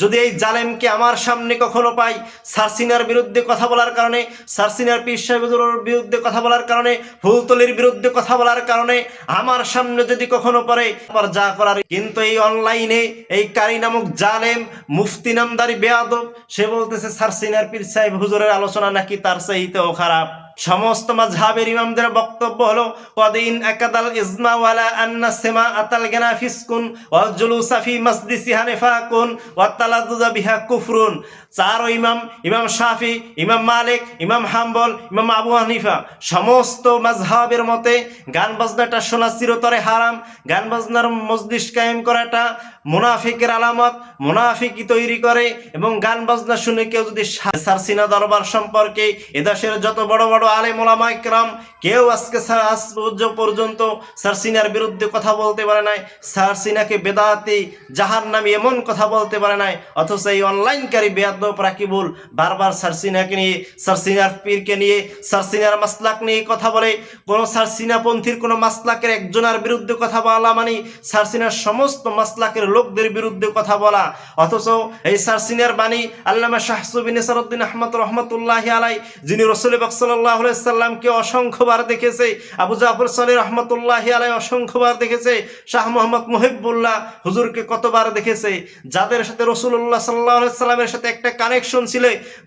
যদি এই জালেমকে আমার সামনে কখনো পাই সারসিনার বিরুদ্ধে কথা বলার কারণে সারসিনার পীর সাহেবের বিরুদ্ধে কথা বলার কারণে ফুলতলির বিরুদ্ধে কথা বলার কারণে, আমার সামনে যদি কখনো পড়ে আবার যা করার কিন্তু এই অনলাইনে এই কারি নামক জালেম, মুফতি নামদারি বেয়াদব, সে বলতেছে সারসিনার পীর সাহেব হুজুরের আলোচনা নাকি তার চাইতেও খারাপ। সমস্ত মাঝহাবের ইমামদের বক্তব্য হলো কদিন একাদাল ইজমা ওয়ালা আন্না সেমা আতাল গেনা ফিসকুন ওয়াল জুলুসা ফি মসজিদি হানিফা কুন, ওয়া তালাদুদা বিহা কুফরুন। চার ইমাম ইমাম শাফি, ইমাম মালিক, ইমাম হাম্বল, ইমাম আবু হানিফা। সমস্ত মাঝহাবের মতে গান বাজনাটা শোনা চিরতরে হারাম। গান বাজনার মসজিদ কায়েম করাটা মুনাফিকের আলামত মুনাফিকি তৈরি করে এবং গান বাজনা শুনে কেউ যদি সা- সারসিনা দরবার সম্পর্কে এদেশের যত বড় বড় আলেম ওলামা ইকরাম কেউ আজকে আজ পর্য- পর্যন্ত সারসিনার বিরুদ্ধে কথা বলতে পারে নাই সারসিনাকে বেদাতি জাহান নামি এমন কথা বলতে পারে নাই, অথচ এই অনলাইনকারী বেয়াদ্দ রাকিবুল বারবার সারসিনাকে নিয়ে সারসিনার পীরকে নিয়ে সারসিনার মাসলাক নিয়ে কথা বলে, কোনো সারসিনা পন্থীর কোনো মাসলাকের একজনের বিরুদ্ধে কথা বলা মানে সারসিনার সমস্ত মাসলাকের লোকদের বিরুদ্ধে কথা বলা, অথচ এই সারসিনার বাণী আল্লামা শাহসুবিন সারুদ্দিন আহমদ রহমতুল্লাহ আলাই যিনি রসুল বাকসাল্লাহ সাল্লামকে অসংখ্যবার দেখেছে। আবু জাফর সালি রহমতুল্লাহ আলাই অসংখ্যবার দেখেছে। শাহ মোহাম্মদ মুহিবুল্লাহ হুজুরকে কতবার দেখেছে। যাদের সাথে রসুল্লাহ সাল্লাহ সাল্লামের সাথে একটা কানেকশন ছিল,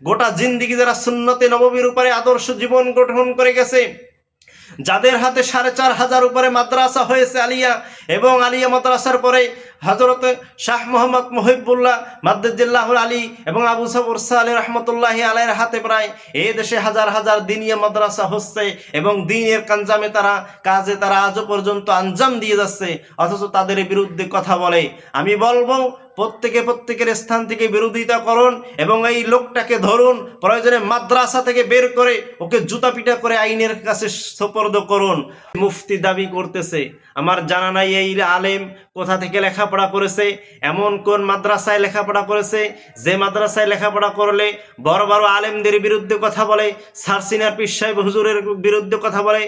গোটা জিন্দিগি যারা সুন্নতে নবমীর উপরে আদর্শ জীবন গঠন করে গেছে। যাদের হাতে সাড়ে চার হাজার উপরে মাদ্রাসা হয়েছে আলিয়া, এবং আলিয়া মাদ্রাসার পরে হজরত শাহ মোহাম্মদ মহিবুল্লাহ মাদ্দুল্লাহুল আলী এবং আবু সাবুর আলী রহমতুল্লাহ আলাইয়ের হাতে প্রায় এ দেশে হাজার হাজার দিনিয়া মাদ্রাসা হচ্ছে এবং দিনের কাঞ্জামে তারা কাজে তারা আজও পর্যন্ত আঞ্জাম দিয়ে যাচ্ছে, অথচ তাদের বিরুদ্ধে কথা বলে। আমি বলব, প্রত্যেকে প্রত্যেকের স্থান থেকে বিরোধিতা করুন এবং এই লোকটাকে ধরুন, প্রয়োজনে মাদ্রাসা থেকে বের করে ওকে জুতা পিটা করে আইনের কাছে সোপর্দ করুন। মুফতি দাবি করতেছে, আমার জানা নাই এই আলেম কোথা থেকে লেখাপড়া করেছে, এমন কোন মাদ্রাসায় লেখাপড়া করেছে, যে মাদ্রাসায় লেখাপড়া করলে বড় বড় আলেমদের বিরুদ্ধে কথা বলে, সারসিনার পীর সাহেব হুজুরের বিরুদ্ধে কথা বলে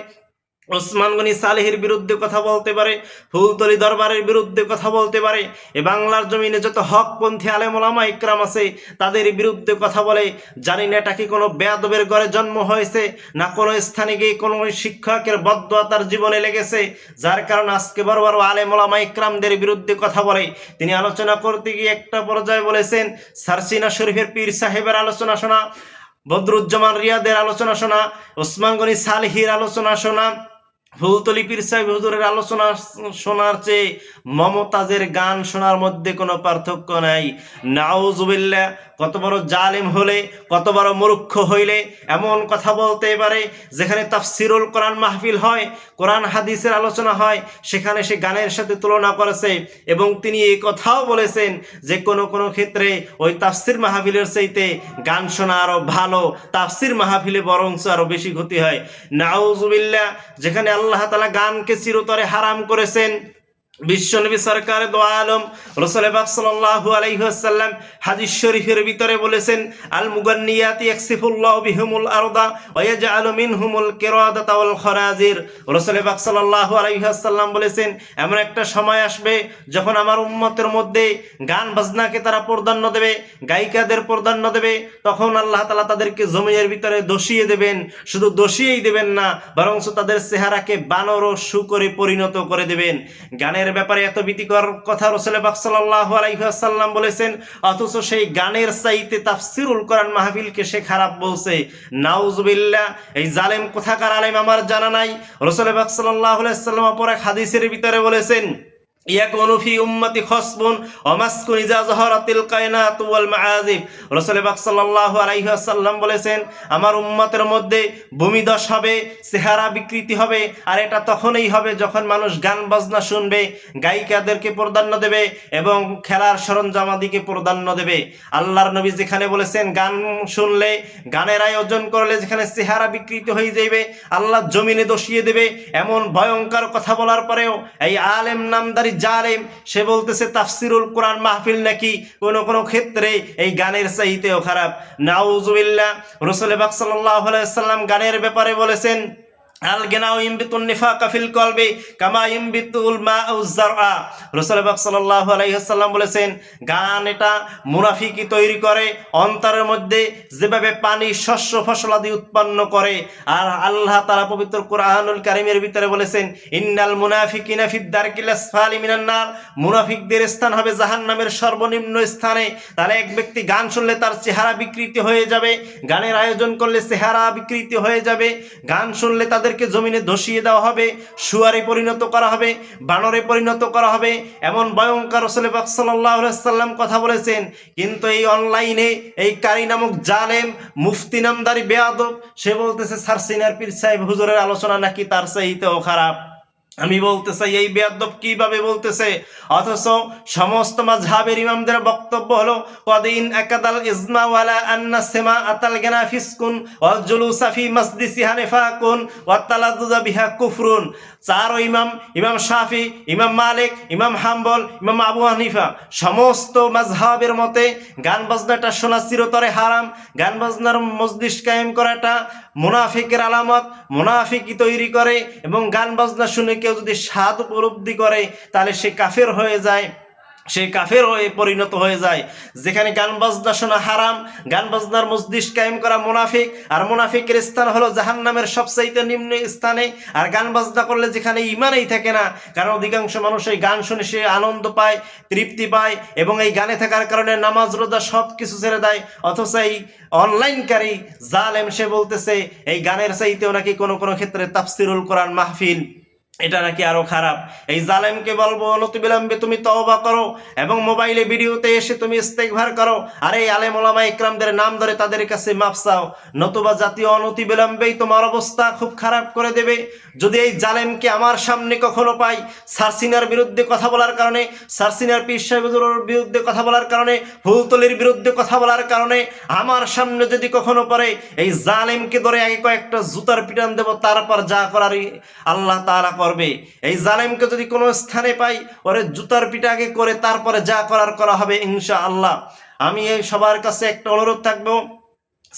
ওসমান গনি সালেহের বিরুদ্ধে কথা বলতে পারে, ফুলতলি দরবারের বিরুদ্ধে কথা বলতে পারে, এ বাংলার জমিনে যত হকপন্থী আলেমোলামা ইকরাম আছে, তাদের বিরুদ্ধে কথা বলে। জানি না এটা কি কোনো বেয়াদবের ঘরে জন্ম হয়েছে, না কোনো স্থানে গিয়ে কোনো শিক্ষকের বদয়া তার জীবনে লেগেছে, যার কারণে আজকে বড় বড় আলেমোলামা ইকরামদের বিরুদ্ধে কথা বলে। তিনি আলোচনা করতে গিয়ে একটা পর্যায়ে বলেছেন সারসিনা শরীফের পীর সাহেবের আলোচনা শোনা, বদরুজ্জামান রিয়াদের আলোচনা শোনা, ওসমান গনি সালহির আলোচনা শোনা। ফুলতলি পীর সাহেব হুজুরের আলোচনা শোনার চেয়ে মমতাজের গান শোনার মধ্যে কোনো পার্থক্য নাই। নাউজুবিল্লাহ কত বড় জালেম হলে, কত বড় মূর্খ হইলে, এমন কথা বলতে পারে যেখানে তাফসিরুল কোরআন মাহফিল হয়, কোরআন হাদিসের আলোচনা হয়, সেখানে সে গানের সাথে তুলনা করেছে এবং তিনি এই কথাও বলেছেন যে কোনো কোনো ক্ষেত্রে ওই তাফসির মাহফিলের চাইতে গান শোনা আরও ভালো, তাফসির মাহফিলে বরঞ্চ আরও বেশি ক্ষতি হয়। নাউজুবিল্লাহ যেখানে আল্লাহ তালা গানকে চিরতরে হারাম করেছেন। বিশ্বনবী সরকার দো আলম রসুল বাক সাল্লাল্লাহু আলাইহি ওয়াসাল্লাম হাদিস শরীফের ভিতরে বলেছেন, আল মুগান্নিয়াতি ইয়াকসিফুল্লাহু বিহুমুল আরদা ওয়া ইয়াজআলু মিনহুমুল কিরাদাতা ওয়াল খরাজির। রসুল বাক সাল্লাল্লাহু আলাইহি ওয়াসাল্লাম বলেছেন, এমন একটা সময় আসবে যখন আমার উম্মতের মধ্যে গান বাজনাকে তারা প্রাধান্য দেবে, গায়িকাদের প্রাধান্য দেবে, তখন আল্লাহ তালা তাদেরকে জমিনের ভিতরে দোষিয়ে দেবেন। শুধু দোষিয়েই দেবেন না বরং তাদের চেহারাকে বানর ও শুকরে পরিণত করে দেবেন। গানের ব্যাপারে এত ভীতিকর কথা রসুল বাক সাল্লাহ আলাইসাল্লাম বলেছেন, অথচ সেই গানের চাইতে তাফসিরুল কোরআন মাহফিলকে সে খারাপ বলছে। নাউজবিল্লা এই জালেম কোথাকার আলেম আমার জানা নাই। রসুল পাক সাল্লাহ আলাইসাল্লাম অপর এক হাদিসের ভিতরে বলেছেন বলেছেন, আমার উম্মতের মধ্যে ভূমিদশ হবে, চেহারা বিকৃতি হবে, আর এটা তখনই হবে যখন মানুষ গান বাজনা শুনবে, গায়িকাদেরকে প্রাধান্য দেবে এবং খেলার সরঞ্জামাদিকে প্রাধান্য দেবে। আল্লাহর নবী যেখানে বলেছেন, গান শুনলে গানের আয়োজন করলে যেখানে চেহারা বিকৃতি হয়ে যাইবে, আল্লাহ জমিনে দোষিয়ে দেবে। এমন ভয়ঙ্কর কথা বলার পরেও এই আলেম নামদারি জালেম, সে বলতেছে, তাফসিরুল কোরআন মাহফিল নাকি কোনো কোনো ক্ষেত্রে এই গানের চাইতেও খারাপ? নাউজুবিল্লা রসুল বাক সাল্লাহ সাল্লাম গানের ব্যাপারে বলেছেন আল গেনাও ইমবিতুন নিফাকা ফিল কলবে কামা ইমবিতুল মা উজ্জারআ রাসূল পাক সাল্লাল্লাহু আলাইহি ওয়াসাল্লাম বলেছেন, গান এটা মুনাফিকি তৈরি করে, অন্তরের মধ্যে যেভাবে পানি শস্য উৎপন্ন করে। আর আল্লাহ তাআলা পবিত্র কোরআনুল কারীমের ভিতরে বলেছেন, ইন্নাল মুনাফিকিনা ফিদ দারকিল আসফালি মিনান মুনাফিকদের স্থান হবে জাহান্নামের সর্বনিম্ন স্থানে। তাহলে এক ব্যক্তি গান শুনলে তার চেহারা বিকৃতি হয়ে যাবে, গানের আয়োজন করলে চেহারা বিকৃতি হয়ে যাবে। গান শুনলে তাদেরকে জমিনে ধসিয়ে দেওয়া হবে শুয়ারে পরিণত করা হবে, বানরে পরিণত করা হবে, এমন ভয়ঙ্কর রসুল পাক সাল্লাম কথা বলেছেন। কিন্তু এই অনলাইনে এই কারি নামক জালেম মুফতি নামদারি বেয়াদব, সে বলতেছে সারসিনার পীর সাহেব হুজুরের আলোচনা নাকি তার চাইতেও খারাপ। আমি বলতে চাই, এই বেয়াদব কীভাবে বলতেছে? অথচ সমস্ত মাঝহাবের ইমামদের বক্তব্য হলো, কদিন একাদাল ইজমা ওয়ালা আন্না সেমা আতাল গেনা ফিসকুন ওয়াল জুলুসা ফি মসজিদি হানিফা কুন ওয়া তালাদুজা বিহা কুফরুন। চার ইমাম ইমাম শাফি, ইমাম মালিক, ইমাম হাম্বল, ইমাম আবু হানিফা, সমস্ত মাঝহাবের মতে গান বাজনাটা শোনা চিরতরে হারাম, গান বাজনার মসজিদ কায়েম করাটা মুনাফিকের আলামত, মুনাফিকই তৈরি করে এবং গান বাজনা শুনে কেউ যদি স্বাদ উপলব্ধি করে, তাহলে সে কাফের হয়ে যায়। সে কাফের হয়ে পরিণত হয়ে যায়। যেখানে গান বাজনা শোনা হারাম গান বাজনার মসজিদ কায়েম করা মুনাফিক, আর মুনাফিকের স্থান হলো জাহান্নামের সবচাইতে নিম্ন স্থানে। আর গান বাজনা করলে যেখানে ইমানেই থাকে না, কারণ অধিকাংশ মানুষ এই গান শুনে সে আনন্দ পায়, তৃপ্তি পায়, এবং এই গানে থাকার কারণে নামাজ, রোজা সব কিছু ছেড়ে দেয়। অথচ এই অনলাইনকারী জালেম সে বলতেছে, এই গানের চাইতেও নাকি কোনো কোনো ক্ষেত্রে তাফসিরুল কোরআন মাহফিল। এটা নাকি আরও খারাপ। এই জালেমকে বলব অনতি বিলম্বে তুমি তওবা করো এবং মোবাইলে ভিডিওতে এসে তুমি ইস্তেকভার করো। আর এই আলেম ওলামা ইকরামদের নাম ধরে তাদের কাছে মাপ চাও। নতুবা জাতীয় অনতি বিলম্বেই তোমার অবস্থা খুব খারাপ করে দেবে। যদি এই জালেমকে আমার সামনে কখনো পাই, সারসিনার বিরুদ্ধে কথা বলার কারণে, সারসিনার পীর সাহেবের বিরুদ্ধে কথা বলার কারণে ফুলতলির বিরুদ্ধে কথা বলার কারণে, আমার সামনে যদি কখনো পরে এই জালেমকে ধরে আগে কয়েকটা জুতার পিটান দেব, তারপর যা করার আল্লাহ তাআলা করবে এই জালেমকে যদি কোনো স্থানে পাই, ওরে জুতার পিঠা আগে করে তারপরে যা করার করা হবে ইনশা আল্লাহ আমি এই সবার কাছে একটা অনুরোধ থাকব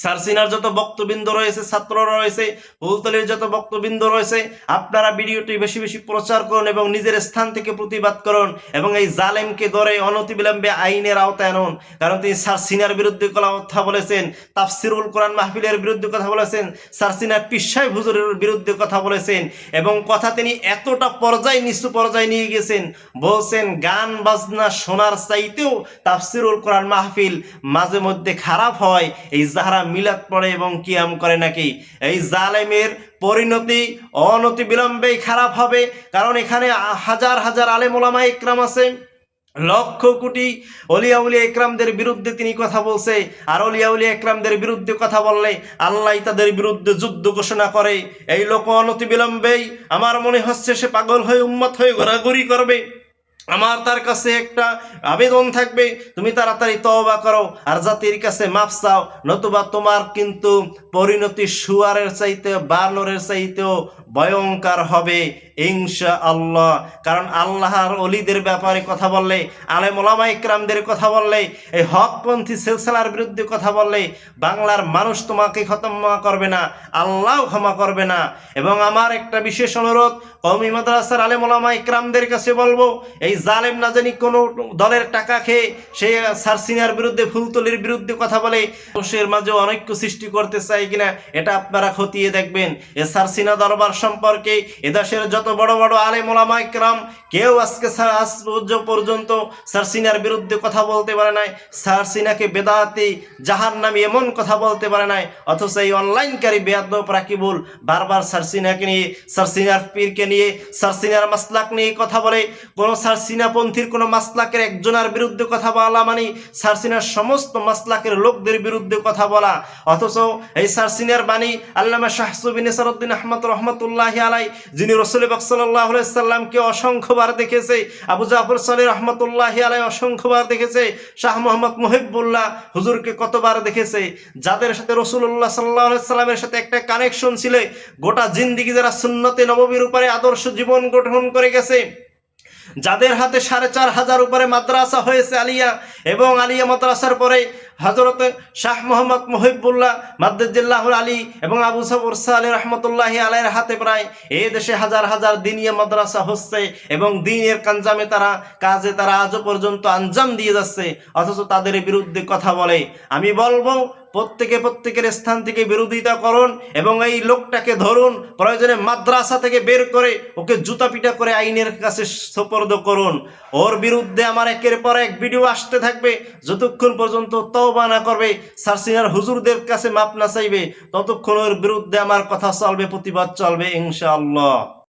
সারসিনার যত বক্তবৃন্দ রয়েছে, ছাত্ররা রয়েছে ফুলতলির যত বক্তবৃন্দ রয়েছে, আপনারা ভিডিওটি বেশি বেশি প্রচার করুন এবং নিজের স্থান থেকে প্রতিবাদ করুন এবং এই জালেমকে ধরে অনতিবিলম্বে আইনের আওতায় আনুন। কারণ তিনি সারসিনার বিরুদ্ধে কথা বলেছেন, তাফসিরুল কোরআন মাহফিলের বিরুদ্ধে কথা বলেছেন সারসিনার পিসাই হুজুরের বিরুদ্ধে কথা বলেছেন এবং কথা তিনি এতটা পর্যায়ে, নিচু পর্যায়ে নিয়ে গেছেন, বলছেন, গান, বাজনা শোনার চাইতেও তাফসিরুল কোরআন মাহফিল মাঝে মধ্যে খারাপ হয়। এই যাহারা মিলাদ পড়ে এবং কিয়াম করে নাকি। এই জালেমের পরিণতি অনতি বিলম্বেই খারাপ হবে, কারণ এখানে হাজার হাজার আলেম ওলামা ইকরাম আছে, লক্ষ কোটি অলিয়া উলিয়া একরামদের বিরুদ্ধে তিনি কথা বলছে, আর অলিয়া উলিয়া একরামদের বিরুদ্ধে কথা বললে আল্লাহ তাদের বিরুদ্ধে যুদ্ধ ঘোষণা করে। এই লোক অনতি বিলম্বেই, আমার মনে হচ্ছে সে পাগল হয়ে উম্মত হয়ে ঘোরাঘুরি করবে। আমার তার কাছে একটা আবেদন থাকবে। তুমি তাড়াতাড়ি তওবা করো। আর জাতির কাছে মাপ চাও। নতুবা তোমার কিন্তু পরিণতি সুয়ারের চাইতে বানরের চাইতেও ভয়ঙ্কর হবে ইনশা আল্লাহ কারণ আল্লাহর অলিদের ব্যাপারে কথা বললে, আলেম ওলামা ইকরামদের কথা বললে, এই হকপন্থী সিলসিলার বিরুদ্ধে কথা বললে, বাংলার মানুষ তোমাকে ক্ষমা করবে না, আল্লাহ ক্ষমা করবে না। এবং আমার একটা বিশেষ অনুরোধ কৌমি মাদ্রাসার আলেম ওলামা ইকরামদের কাছে বলব, এই জালেম না জানি কোনো দলের টাকা খেয়ে সে সারসিনার বিরুদ্ধে, ফুলতলির বিরুদ্ধে কথা বলে, মানুষের মাঝে অনৈক্য সৃষ্টি করতে চাই কিনা, এটা আপনারা খতিয়ে দেখবেন। এ সারসিনা দরবার সম্পর্কে এদেশের যত বড় বড় আলেম ওলামা ইকরাম, কেউ আজকে আজ পর্যন্ত সারসিনার বিরুদ্ধে কথা বলতে পারে নাই সারসিনাকে বেদাতি জাহান নামি এমন কথা বলতে পারে নাই, অথচ এই অনলাইনকারী বেয়াদব রাকিবুল বারবার সারসিনাকে নিয়ে সারসিনার পীরকে নিয়ে সারসিনার মাসলাক নিয়ে কথা বলে, কোনো সারসিনাপন্থীর কোনো মাসলাকের একজনের বিরুদ্ধে কথা বলা মানে সারসিনার সমস্ত মাসলাকের লোকদের বিরুদ্ধে কথা বলা, অথচ এই সারসিনার বাণী আল্লামা শাহসুবিন সারুদ্দিন আহমদ রহমতুল্লাহ আলাই যিনি রসুল বাকসাল্লাহ সাল্লামকে অসংখ্যবার দেখেছে, আবু জাফর সালি রহমতুল্লাহ আলাই অসংখ্যবার দেখেছে, শাহ মোহাম্মদ মুহিবুল্লাহ হুজুরকে কতবার দেখেছে, যাদের সাথে রসুল্লাহ সাল্লাহ সাল্লামের সাথে একটা কানেকশন ছিল, গোটা জিন্দিগি যারা সুন্নতে নবমীর উপরে আদর্শ জীবন গঠন করে গেছে, যাদের হাতে সাড়ে চার হাজার উপরে মাদ্রাসা হয়েছে আলিয়া, এবং আলিয়া মাদ্রাসার পরে হজরত শাহ মোহাম্মদ মহিবুল্লাহ মাদ্দুল্লাহুল আলী এবং আবু সাবুর আলী রহমতুল্লাহ আলাইয়ের হাতে প্রায় এই দেশে হাজার হাজার দিনিয়া মাদ্রাসা হচ্ছে এবং দিনের কাঞ্জামে তারা কাজে তারা আজও পর্যন্ত আঞ্জাম দিয়ে যাচ্ছে, অথচ তাদের বিরুদ্ধে কথা বলে। আমি বলব, প্রত্যেকে প্রত্যেকের স্থান থেকে বিরোধিতা করুন এবং এই লোকটাকে ধরুন, প্রয়োজনে মাদ্রাসা থেকে বের করে ওকে জুতা পিটা করে আইনের কাছে সোপর্দ করুন। ওর বিরুদ্ধে আমার একের পর এক ভিডিও আসতে থাকবে, যতক্ষণ পর্যন্ত তওবা না করবে সার্সিনার হুজুরদের কাছে মাপ না চাইবে ততক্ষণ ওর বিরুদ্ধে আমার কথা চলবে, প্রতিবাদ চলবে, ইনশাআল্লাহ।